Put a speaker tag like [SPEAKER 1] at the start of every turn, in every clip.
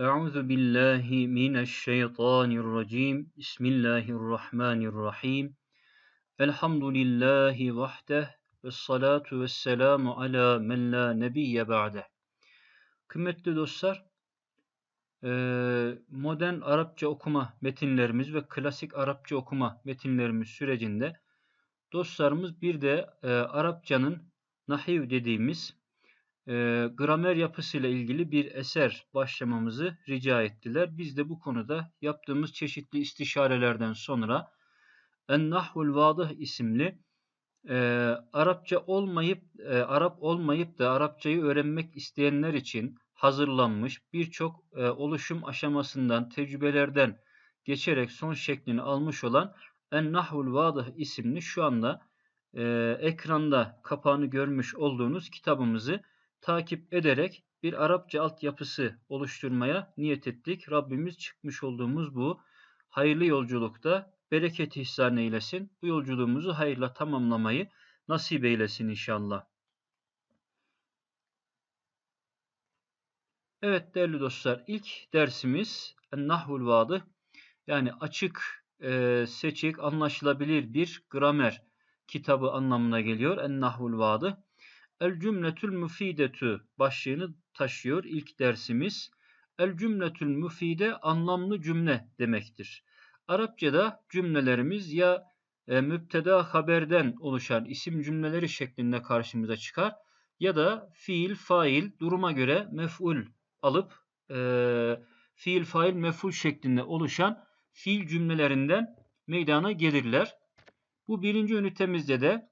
[SPEAKER 1] Euzu billahi mineşşeytanirracim. Bismillahirrahmanirrahim. Elhamdülillahi vahdeh ve salatu ve selamu ala men la nebiyye ba'deh. Kıymetli dostlar, e, modern Arapça okuma metinlerimiz ve klasik Arapça okuma metinlerimiz sürecinde dostlarımız bir de e, Arapçanın nahiv dediğimiz e, gramer yapısıyla ilgili bir eser başlamamızı rica ettiler. Biz de bu konuda yaptığımız çeşitli istişarelerden sonra En-Nahvul Vadıh isimli e, Arapça olmayıp e, Arap olmayıp da Arapçayı öğrenmek isteyenler için hazırlanmış birçok e, oluşum aşamasından, tecrübelerden geçerek son şeklini almış olan En-Nahvul Vadıh isimli şu anda e, ekranda kapağını görmüş olduğunuz kitabımızı takip ederek bir Arapça altyapısı oluşturmaya niyet ettik. Rabbimiz çıkmış olduğumuz bu hayırlı yolculukta bereket ihsan eylesin. Bu yolculuğumuzu hayırla tamamlamayı nasip eylesin inşallah. Evet değerli dostlar ilk dersimiz Nahvul Vadı yani açık, e, seçik, anlaşılabilir bir gramer kitabı anlamına geliyor. En-Nahvul Vadı. El cümletül müfidetü başlığını taşıyor ilk dersimiz. El cümletül müfide anlamlı cümle demektir. Arapçada cümlelerimiz ya e, müpteda haberden oluşan isim cümleleri şeklinde karşımıza çıkar ya da fiil, fail duruma göre mef'ul alıp e, fiil, fail, mef'ul şeklinde oluşan fiil cümlelerinden meydana gelirler. Bu birinci ünitemizde de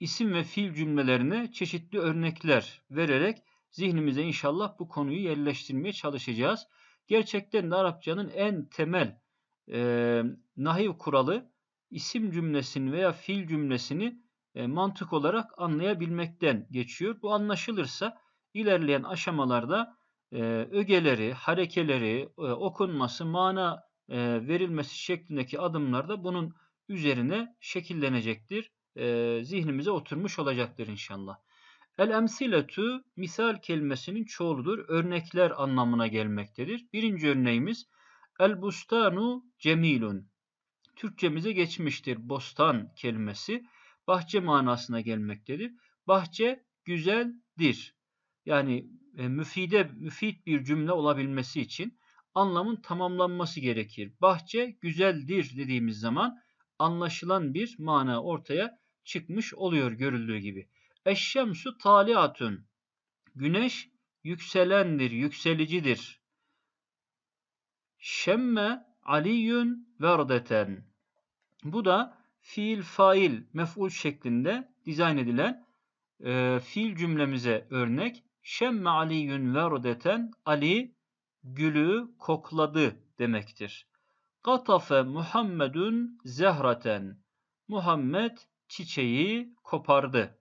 [SPEAKER 1] isim ve fiil cümlelerine çeşitli örnekler vererek zihnimize inşallah bu konuyu yerleştirmeye çalışacağız. Gerçekten de Arapçanın en temel e, nahiv kuralı isim cümlesini veya fiil cümlesini e, mantık olarak anlayabilmekten geçiyor. Bu anlaşılırsa ilerleyen aşamalarda e, ögeleri, harekeleri, e, okunması, mana e, verilmesi şeklindeki adımlarda bunun üzerine şekillenecektir e, zihnimize oturmuş olacaktır inşallah. El emsiletü misal kelimesinin çoğuludur. Örnekler anlamına gelmektedir. Birinci örneğimiz El bustanu cemilun. Türkçemize geçmiştir. Bostan kelimesi bahçe manasına gelmektedir. Bahçe güzeldir. Yani e, müfide, müfit bir cümle olabilmesi için anlamın tamamlanması gerekir. Bahçe güzeldir dediğimiz zaman anlaşılan bir mana ortaya çıkmış oluyor görüldüğü gibi. Eşşemsu taliatun. Güneş yükselendir, yükselicidir. Şemme aliyun verdeten. Bu da fiil fail mef'ul şeklinde dizayn edilen e, fiil cümlemize örnek. Şemme aliyun verdeten Ali gülü kokladı demektir. Katafe Muhammedun zehraten. Muhammed çiçeği kopardı.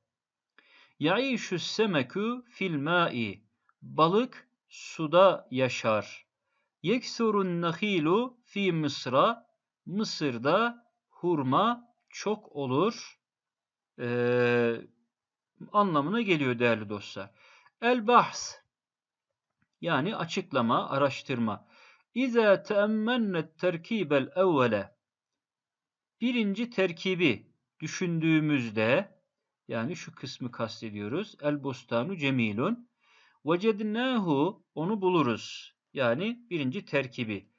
[SPEAKER 1] Yaişü semeku fil ma'i. Balık suda yaşar. Yeksurun nahilu fi Mısra. Mısır'da hurma çok olur. Ee, anlamına geliyor değerli dostlar. El bahs yani açıklama, araştırma. İza teemmennet terkibel evvele birinci terkibi düşündüğümüzde yani şu kısmı kastediyoruz. El bostanu cemilun. Vecednahu onu buluruz. Yani birinci terkibi.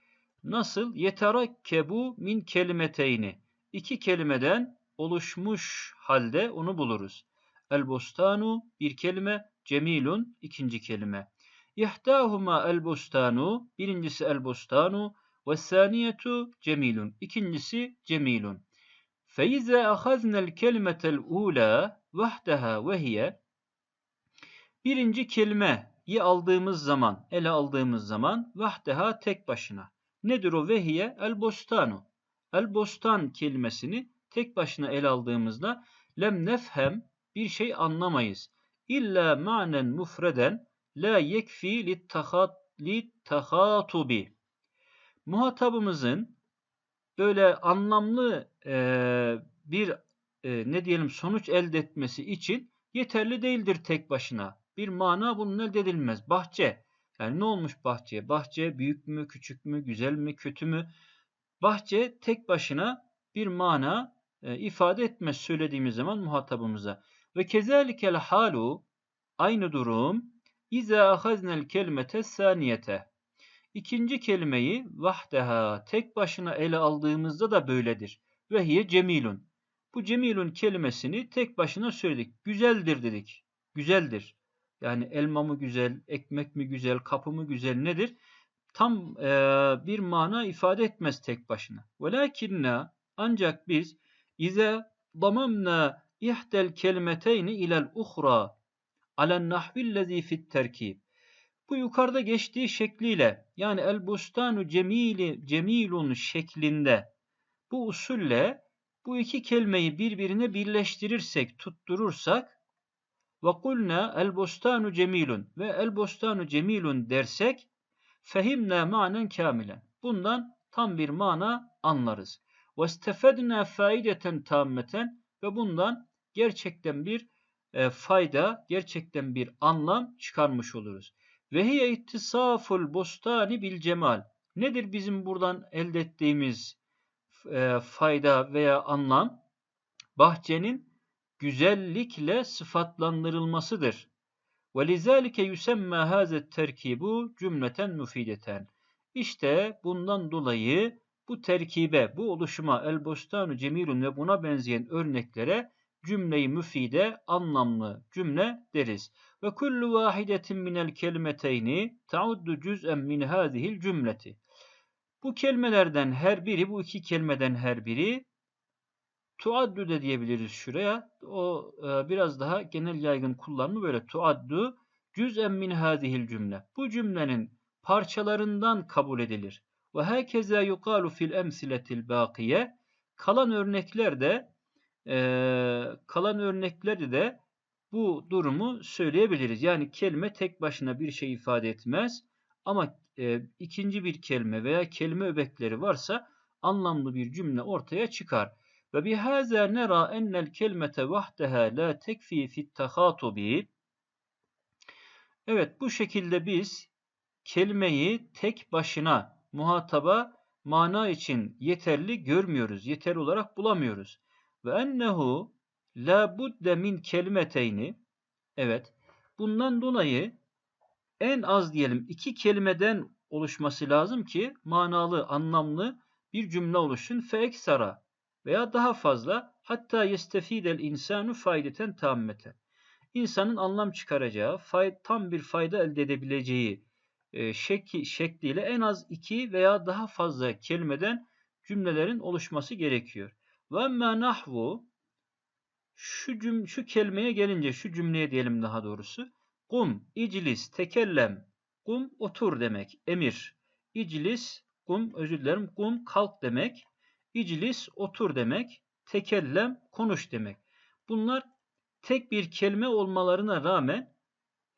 [SPEAKER 1] Nasıl? Yeterakkebu min kelimeteyni. İki kelimeden oluşmuş halde onu buluruz. El bostanu bir kelime, cemilun ikinci kelime. İhtahuma el bostanu birincisi el bostanu ve saniyetu cemilun ikincisi cemilun. فَاِذَا أَخَذْنَا الْكَلِمَةَ الْعُولَى وَحْدَهَا وَهِيَ Birinci kelimeyi aldığımız zaman, ele aldığımız zaman vahdeha tek başına. Nedir o vehiye? El bostanu. El bostan kelimesini tek başına ele aldığımızda lem nefhem bir şey anlamayız. İlla manen mufreden la yekfi littahatubi. Muhatabımızın böyle anlamlı e, bir e, ne diyelim sonuç elde etmesi için yeterli değildir tek başına. Bir mana bunun elde edilmez. Bahçe Yani ne olmuş bahçeye? Bahçe büyük mü, küçük mü, güzel mi, kötü mü? Bahçe tek başına bir mana e, ifade etmez söylediğimiz zaman muhatabımıza. Ve kezalikel halu aynı durum İza ahaznel kelimete saniyete. İkinci kelimeyi vahdeha tek başına ele aldığımızda da böyledir. Ve hiye cemilun. Bu cemilun kelimesini tek başına söyledik. Güzeldir dedik. Güzeldir. Yani elma mı güzel, ekmek mi güzel, kapı mı güzel nedir? Tam e, bir mana ifade etmez tek başına. Velakinna ancak biz ize damamna ihdel kelimeteyni ilel uhra alen nahvillezî fit terkib. Bu yukarıda geçtiği şekliyle yani el bustanu cemili cemilun şeklinde bu usulle bu iki kelimeyi birbirine birleştirirsek, tutturursak ve kulna el bustanu cemilun ve el bustanu cemilun dersek fehimna manen kamilen. Bundan tam bir mana anlarız. Ve istefedna faideten tammeten ve bundan gerçekten bir e, fayda, gerçekten bir anlam çıkarmış oluruz. Ve hiye ittisaful bostani bil cemal. Nedir bizim buradan elde ettiğimiz e, fayda veya anlam? Bahçenin güzellikle sıfatlandırılmasıdır. Ve lizalike yusemma hazet terkibu cümleten müfideten. İşte bundan dolayı bu terkibe, bu oluşuma El Bostanu Cemilun ve buna benzeyen örneklere cümleyi müfide, anlamlı cümle deriz. Ve kullu vahidetin minel kelimeteyni tauddu cüz'en min hâzihil cümleti. Bu kelimelerden her biri, bu iki kelimeden her biri tuaddu de diyebiliriz şuraya. O e, biraz daha genel yaygın kullanımı böyle tuaddu cüz'en min hâzihil cümle. Bu cümlenin parçalarından kabul edilir. Ve herkese yukalu fil emsiletil bakiye. Kalan örnekler de e, kalan örneklerde de bu durumu söyleyebiliriz. Yani kelime tek başına bir şey ifade etmez ama e, ikinci bir kelime veya kelime öbekleri varsa anlamlı bir cümle ortaya çıkar. Ve bihaza nera ennel kelimete vahdeha la tekfi fit tahatubi. Evet bu şekilde biz kelimeyi tek başına muhataba mana için yeterli görmüyoruz. Yeterli olarak bulamıyoruz. Ve ennehu la budde min kelimeteyni evet bundan dolayı en az diyelim iki kelimeden oluşması lazım ki manalı, anlamlı bir cümle oluşsun. Fe veya daha fazla hatta yestefidel insanu faydeten tammeten. İnsanın anlam çıkaracağı, fay, tam bir fayda elde edebileceği e, şekli, şekliyle en az iki veya daha fazla kelimeden cümlelerin oluşması gerekiyor. Ve nahvu şu, cüm, şu kelimeye gelince şu cümleye diyelim daha doğrusu. Kum, iclis, tekellem. Kum otur demek. Emir. İclis, kum özür dilerim. Kum kalk demek. İclis otur demek. Tekellem konuş demek. Bunlar tek bir kelime olmalarına rağmen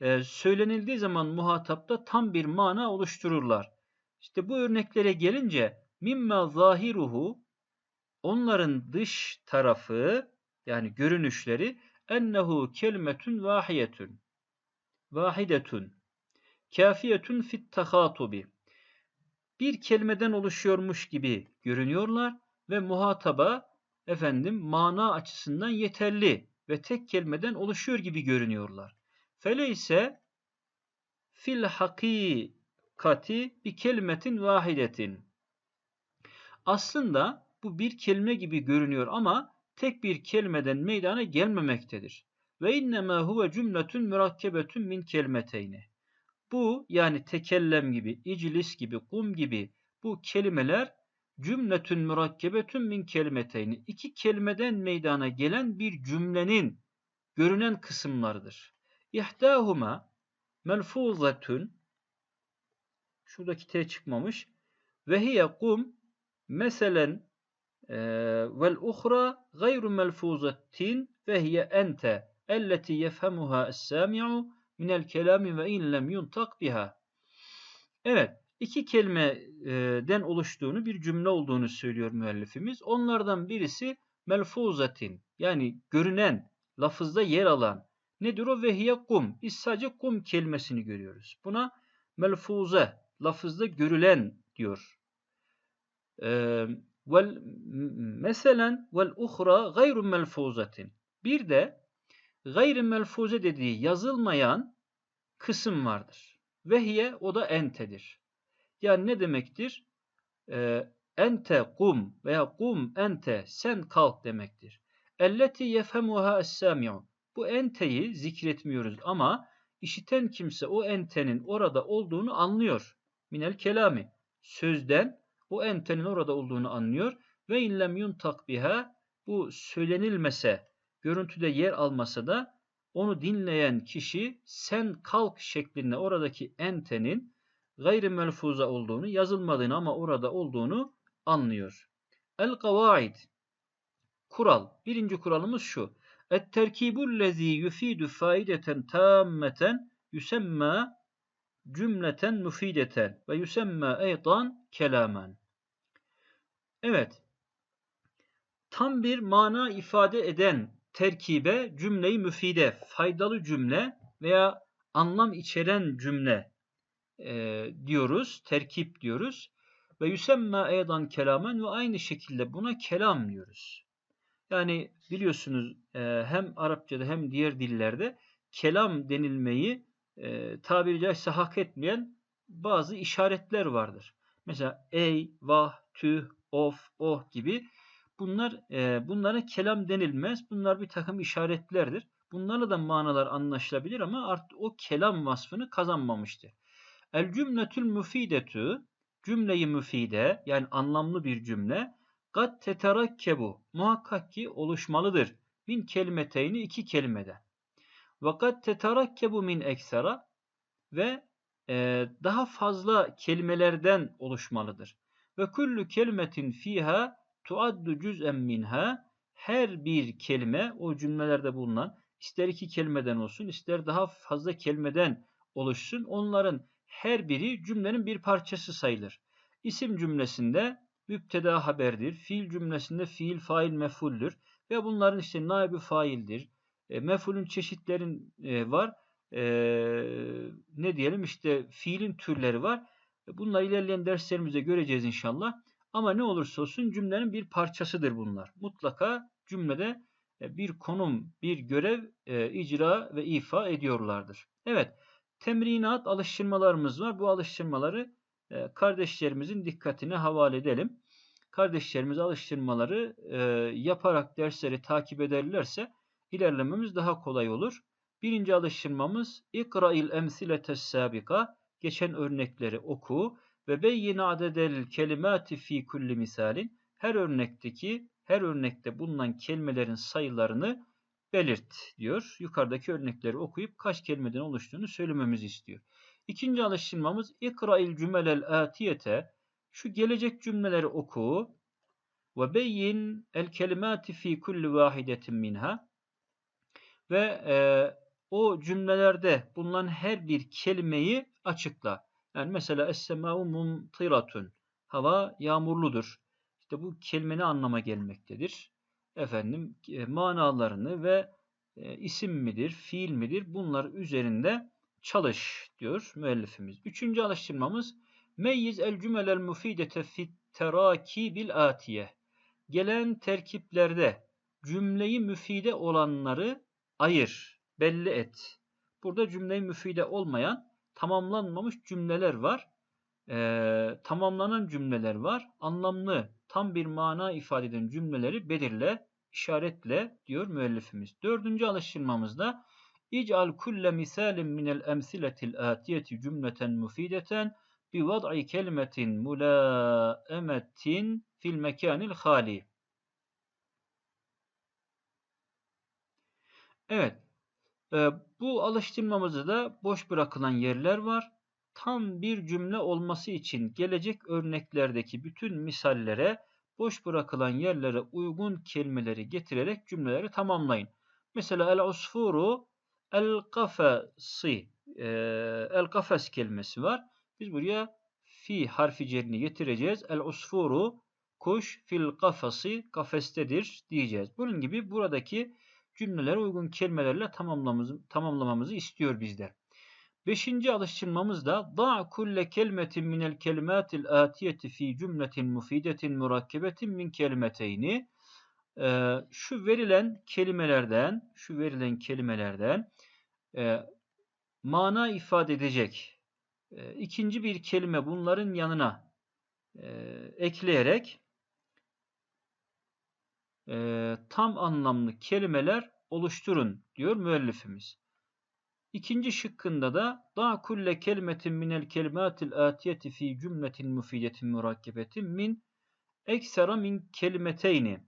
[SPEAKER 1] e, söylenildiği zaman muhatapta tam bir mana oluştururlar. İşte bu örneklere gelince mimma zahiruhu Onların dış tarafı yani görünüşleri ennehu kelimetun vahiyetun. Vahidetun. Kafiyetun fit tahatubi. Bir kelimeden oluşuyormuş gibi görünüyorlar ve muhataba efendim mana açısından yeterli ve tek kelimeden oluşuyor gibi görünüyorlar. Fele ise fil hakikati bir kelimetin vahidetin. Aslında bu bir kelime gibi görünüyor ama tek bir kelimeden meydana gelmemektedir. Ve innema huve cümletun murakkebetun min kelimeteyni. Bu yani tekellem gibi, iclis gibi, kum gibi bu kelimeler cümletün murakkebetun min kelimeteyni. İki kelimeden meydana gelen bir cümlenin görünen kısımlarıdır. İhtahuma melfuzatun şuradaki T çıkmamış. Ve hiye kum meselen vel uhra gayru melfuzatin ve hiye ente elleti yefhemuha es-sami'u minel kelami ve in lem yuntak biha. Evet, iki kelimeden oluştuğunu, bir cümle olduğunu söylüyor müellifimiz. Onlardan birisi melfuzatin yani görünen, lafızda yer alan. Nedir o? Vehiye kum. Biz sadece kum kelimesini görüyoruz. Buna melfuze lafızda görülen diyor. Ee, vel meselen vel uhra gayru melfuzatin. Bir de gayri melfuze dediği yazılmayan kısım vardır. Vehiye o da entedir. Yani ne demektir? Ee, ente kum veya kum ente sen kalk demektir. Elleti yefemuha es-sami'u. Bu enteyi zikretmiyoruz ama işiten kimse o entenin orada olduğunu anlıyor. Minel kelami. Sözden o entenin orada olduğunu anlıyor. Ve inlem yuntak biha bu söylenilmese, görüntüde yer almasa da onu dinleyen kişi sen kalk şeklinde oradaki entenin gayri melfuza olduğunu, yazılmadığını ama orada olduğunu anlıyor. El kavaid kural. Birinci kuralımız şu. Et terkibul lezi yufidu faideten tammeten yusemma cümleten mufideten ve yusemma eydan kelamen. Evet. Tam bir mana ifade eden terkibe cümleyi müfide, faydalı cümle veya anlam içeren cümle e, diyoruz, terkip diyoruz. Ve yüsemme eydan kelamen ve aynı şekilde buna kelam diyoruz. Yani biliyorsunuz e, hem Arapçada hem diğer dillerde kelam denilmeyi e, tabiri caizse hak etmeyen bazı işaretler vardır. Mesela ey, vah, tüh, of, oh gibi bunlar e, bunlara kelam denilmez. Bunlar bir takım işaretlerdir. Bunlarla da manalar anlaşılabilir ama artık o kelam vasfını kazanmamıştır. El cümletül müfidetü cümleyi müfide yani anlamlı bir cümle kat teterakkebu muhakkak ki oluşmalıdır. Min kelimeteyni iki kelimeden. Ve kat teterakkebu min eksera ve e, daha fazla kelimelerden oluşmalıdır. Ve kullu kelimetin fiha tuaddu cüz'en minha her bir kelime o cümlelerde bulunan ister iki kelimeden olsun ister daha fazla kelimeden oluşsun onların her biri cümlenin bir parçası sayılır. İsim cümlesinde müpteda haberdir. Fiil cümlesinde fiil, fail, mefuldür. Ve bunların işte naibi faildir. E, mefulün çeşitlerin e, var. E, ne diyelim işte fiilin türleri var. Bunları ilerleyen derslerimizde göreceğiz inşallah. Ama ne olursa olsun cümlenin bir parçasıdır bunlar. Mutlaka cümlede bir konum, bir görev icra ve ifa ediyorlardır. Evet, temrinat alıştırmalarımız var. Bu alıştırmaları kardeşlerimizin dikkatine havale edelim. Kardeşlerimiz alıştırmaları yaparak dersleri takip ederlerse ilerlememiz daha kolay olur. Birinci alıştırmamız İkra'il emsiletes sabika geçen örnekleri oku ve beyyin adedel kelimati fi kulli misalin her örnekteki her örnekte bulunan kelimelerin sayılarını belirt diyor. Yukarıdaki örnekleri okuyup kaç kelimeden oluştuğunu söylememizi istiyor. İkinci alıştırmamız İkra'il cümelel atiyete şu gelecek cümleleri oku ve beyin el kelimati fi kulli vahidetin minha ve e, o cümlelerde bulunan her bir kelimeyi açıkla. Yani mesela es-semâ'u mumtiratun. Hava yağmurludur. İşte bu kelime anlama gelmektedir? Efendim e, manalarını ve e, isim midir, fiil midir? Bunlar üzerinde çalış diyor müellifimiz. Üçüncü alıştırmamız Meyyiz el cümelel mufidete fit terakibil atiye. Gelen terkiplerde cümleyi müfide olanları ayır, belli et. Burada cümleyi müfide olmayan tamamlanmamış cümleler var. Ee, tamamlanan cümleler var. Anlamlı, tam bir mana ifade eden cümleleri belirle, işaretle diyor müellifimiz. Dördüncü alıştırmamızda İc'al kulle misalin minel emsiletil atiyeti cümleten mufideten bi vad'i kelimetin mulâemetin fil mekanil hali. Evet. E, bu alıştırmamızda da boş bırakılan yerler var. Tam bir cümle olması için gelecek örneklerdeki bütün misallere boş bırakılan yerlere uygun kelimeleri getirerek cümleleri tamamlayın. Mesela el usfuru el kafesi el kafes kelimesi var. Biz buraya fi harfi cerini getireceğiz. El usfuru kuş fil kafası kafestedir diyeceğiz. Bunun gibi buradaki cümlelere uygun kelimelerle tamamlamamızı, tamamlamamızı istiyor bizden. Beşinci alıştırmamız da da kulle kelimetin minel kelimatil atiyeti fi cümletin mufidetin murakkebetin min kelimeteyni Ee, şu verilen kelimelerden şu verilen kelimelerden e, mana ifade edecek e, ikinci bir kelime bunların yanına e, ekleyerek e, tam anlamlı kelimeler oluşturun diyor müellifimiz. İkinci şıkkında da da kulle kelimetin minel kelimatil atiyeti fi cümletin mufidetin murakkebetin min eksera min kelimeteyni.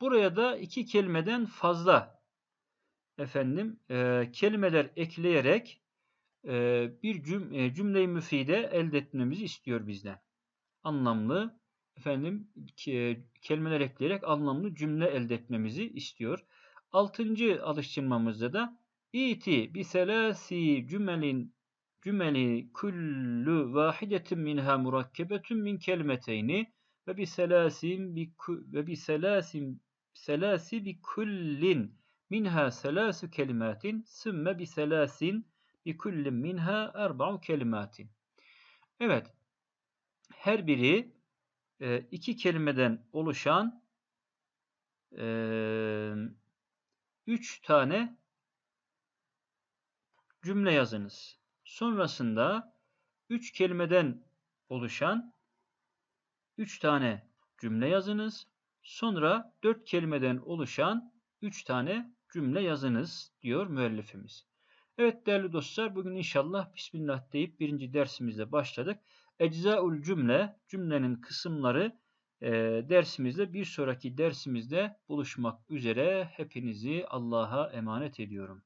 [SPEAKER 1] Buraya da iki kelimeden fazla efendim e, kelimeler ekleyerek e, bir cüm, e, cümle-i müfide elde etmemizi istiyor bizden. Anlamlı efendim ke, kelimeler ekleyerek anlamlı cümle elde etmemizi istiyor. Altıncı alıştırmamızda da iti bi selasi cümelin cümeli kullu vahidetin minha murakkebetun min kelimeteyni ve bi selasin bi ve bi selasin selasi bi kullin minha selasu kelimatin sümme bi selasin bi kullin minha erba'u kelimatin. Evet. Her biri e, iki kelimeden oluşan e, üç tane cümle yazınız. Sonrasında üç kelimeden oluşan üç tane cümle yazınız. Sonra dört kelimeden oluşan üç tane cümle yazınız diyor müellifimiz. Evet değerli dostlar bugün inşallah Bismillah deyip birinci dersimizde başladık. Eczaul cümle, cümlenin kısımları e, dersimizde bir sonraki dersimizde buluşmak üzere hepinizi Allah'a emanet ediyorum.